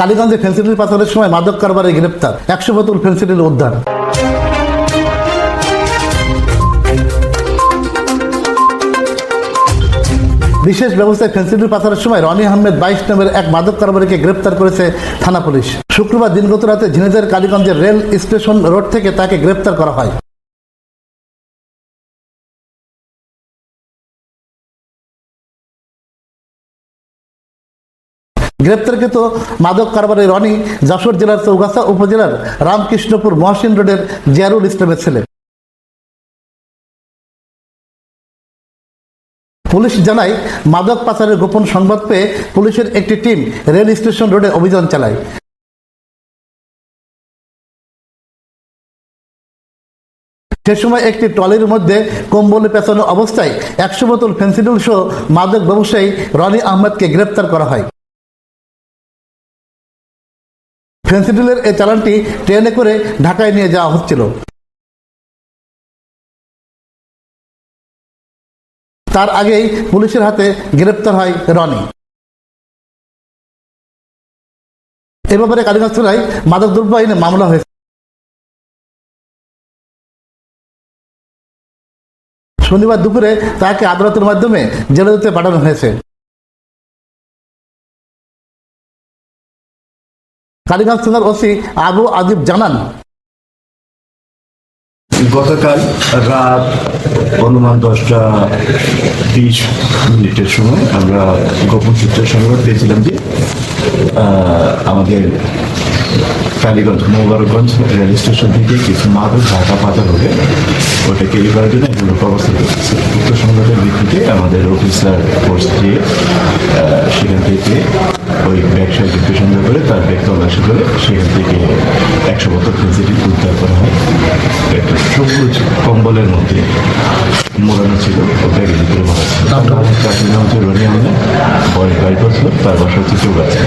কালীগঞ্জে Phensedyl পাচারের সময় মাদক কারবারে গ্রেপ্তার। একশো বোতল ফেন্সিডিল উদ্ধার। বিশেষ ব্যবস্থায় ফেন্সিডিল পাচারের সময় রনি আহমেদ বাইশ নামের এক মাদক কারবারিকে গ্রেপ্তার করেছে থানা পুলিশ। শুক্রবার দিনগত রাতে ঝিনেদের কালীগঞ্জের রেল স্টেশন রোড থেকে তাকে গ্রেপ্তার করা হয়। গ্রেপ্তারকৃত মাদক কারবারি রনি যশোর জেলার চৌগাছা উপজেলার রামকৃষ্ণপুর মহসিন রোডের জিয়ারুল ইসলামের ছেলে। পুলিশ জানায়, মাদক পাচারের গোপন সংবাদ পেয়ে পুলিশের একটি টিম রেল স্টেশন রোডে অভিযান চালায়। সে সময় একটি ট্রলির মধ্যে কম্বলে পেঁচানো অবস্থায় একশো বোতল ফেন্সিডিল সহ মাদক ব্যবসায়ী রনি আহমেদকে গ্রেপ্তার করা হয়। ফেন্সিডিলের এই চালানটি ট্রেনে করে ঢাকায় নিয়ে যাওয়া হচ্ছিল। তার আগেই পুলিশের হাতে গ্রেপ্তার হয় রনি। এ ব্যাপারে কালীগঞ্জ থানায় মাদক দ্রব্য আইনে মামলা হয়েছে। শনিবার দুপুরে তাকে আদালতের মাধ্যমে জেলতে পাঠানো হয়েছে। কালীগঞ্জ থানার ওসি আবু আদিব জানান। গতকাল রাত অনুমান দশটা বিশ মিনিটের সময় আমরা গোপন সূত্রে সংবাদ পেয়েছিলাম যে আমাদের কালীগঞ্জ, মোবারকগঞ্জ রেল স্টেশন থেকে কিছু মাদক ঢাকা পাচার হবে ওটাকে এই করার জন্য এগুলো ব্যবস্থা করতেছে উক্ত সংবাদের ভিত্তিতে আমাদের অফিসার ফোর্স দিয়ে সেখান থেকে ওই ব্যবসায়ীকে সন্দেহ করে তার ব্যাগ তল্লাশি করে সেখান থেকে একশো বছর ফেসিলিটি উদ্ধার করা হয়। একটা সবুজ কম্বলের মধ্যে মোড়ানো ছিল ব্যাগের ভিতরে মারা ছিল। চাকরি নাম হচ্ছে রনি আহমেদ বয়স বাইশ বছর তার বাসা হচ্ছে চৌগাছা।